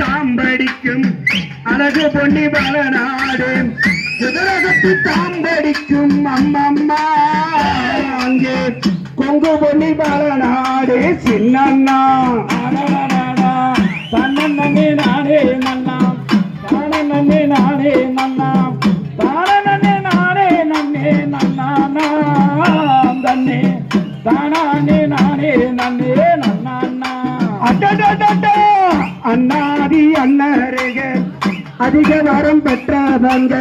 தாம்படிக்கும். அழகு பொன்னி பலநாடு குதிரகத்து தாம்படிக்கும். அம்மம்மா அங்கே கொங்கு பொன்னி பலநாடு சின்னண்ணா. அடடடடா, தன்னன்னே நானே நன்னா தானே நானே நன்னா தானே நானே நன்னே தன்னே தானே நானே நன்னே நன்னானா. அடடடட, அண்ணாதி அதிக வரம் பெற்றவங்க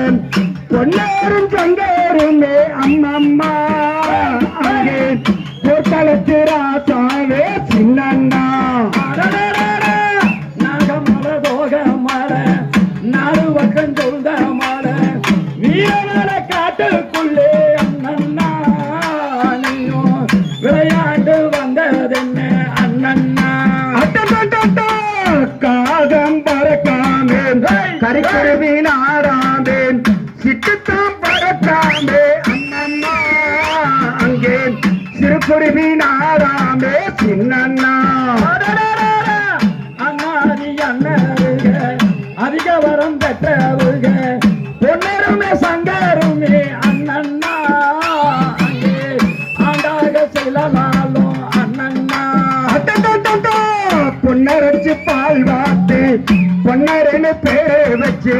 பொன்னாரும் சங்காருமே அம்மம்மா. அங்கே பொற்களத்து ராசாவே சின்னண்ணா. கரிக்கருவி நாடாமே சிட்டுத்தான் பறக்காமே அண்ணம்மா அங்கே சிறுகுருவி நாடாமே சின்னண்ணா அண்ணா அண்ணாதி அண்ணருக, அதிக வரம் பெற்றவருக பொன்னருமே சங்கருமே அண்ணண்ணா அங்கே ஆண்டாக செல்லலாலும் அண்ணன்னா அட்டட்டட்ட, பொன்னரச்சு பால் பொன்னரனு பேர் வச்சு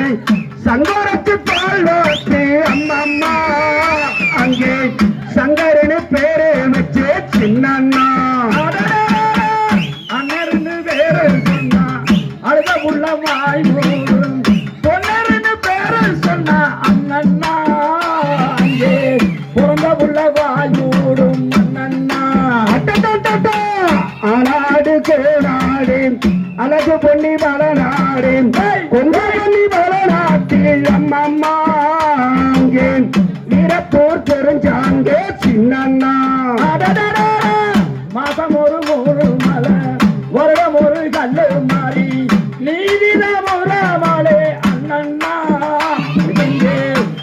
சங்கரத்து பால் வாத்து அம்மம்மா. அங்கே சங்கரனு பேரு வச்சு சின்னண்ணா. அண்ணர்னு பேரு சொன்னா அழுத உள்ள வாய் அழகு பொன்னி மலநாடு கொங்க பொன்னி மலநாட்டில் அம்மம்மா அங்கே வீரப்போர் தெரிஞ்சாங்க சின்னண்ணா. மாசம் ஒரு மூணு மலை வருடம் ஒரு கல்லு மாறி நீதிதான் ஒரு மலை அண்ணன்னா இங்கே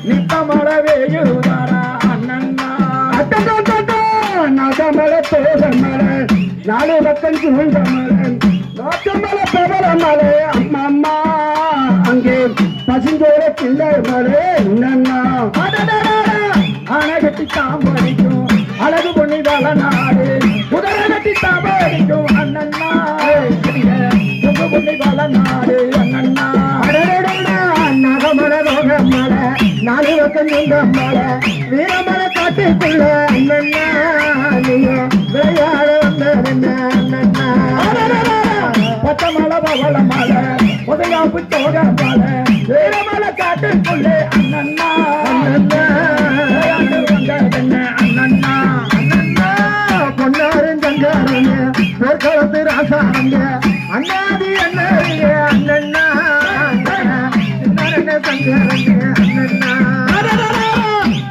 நித்த மழை வேயுதாரா அண்ணன்னா அட்டட்டட்ட, நகமல தோகமல நாலு பக்கம் சூழ்ந்தமல நோக்கமல பிரபல மலை அம்மம்மா. அங்கே பசுஞ்சோர பிள்ளை மலை என்னண்ணா ஆனை தாம்படிக்கும் அழகு பொண்ணி தல நாடு குதிரை கட்டி தாம்படிக்கும் அண்ணன்னா உங்க தல நாடு அண்ணன்னா அடடடடா, நகமல ரோகமல நாலு பக்கம் சூழ்ந்தமல வீரமல காட்டுக்குள்ள நீங்க விளையாட வந்த அண்ணண்ணா பச்சை பவள மலை உதயாப்பு தோக மலை வீரமலை காட்டுக்குள்ளே அண்ணன்னா அண்ணண்ணா. விளையாண்டு அண்ணன்னா பொன்னாரும் சங்காரங்க போர்க்களத்து ராசாரங்க அண்ணாதி அண்ணாதிய அண்ணண்ணா சின்னாரண்ண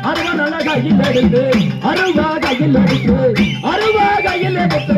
அருவா கையில் எடுத்து அருவா கையில் எடுத்து அருவா கையில் எடுத்து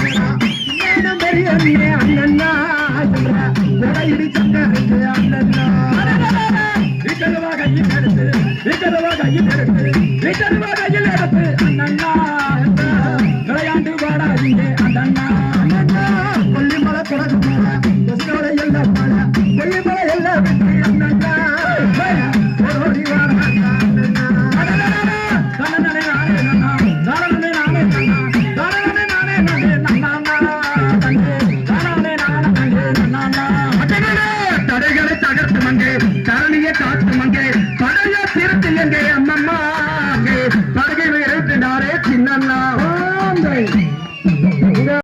பலவரங்க பன்னாடி வேட்டையாடி பொம்மையிலே குத்திரியோ அண்ணண்ணா. சங்கரன வாராடா அண்ணண்ணா வெள்ள நல்ல குதிரை ஏறி வெள்ள நல்ல குதிரை ஏறி வெள்ள நல்ல குதிரை ஏறி அண்ணன்னா விளையாண்டு வாடாதீங்க அண்ணன்னா அடடடடா, பட்டாக்கத்தி கையில வச்சு தங்கரே வாராடா மேடம் பெரிய மாற்றம் அங்கே பழைய திருத்து எங்கே அம்மா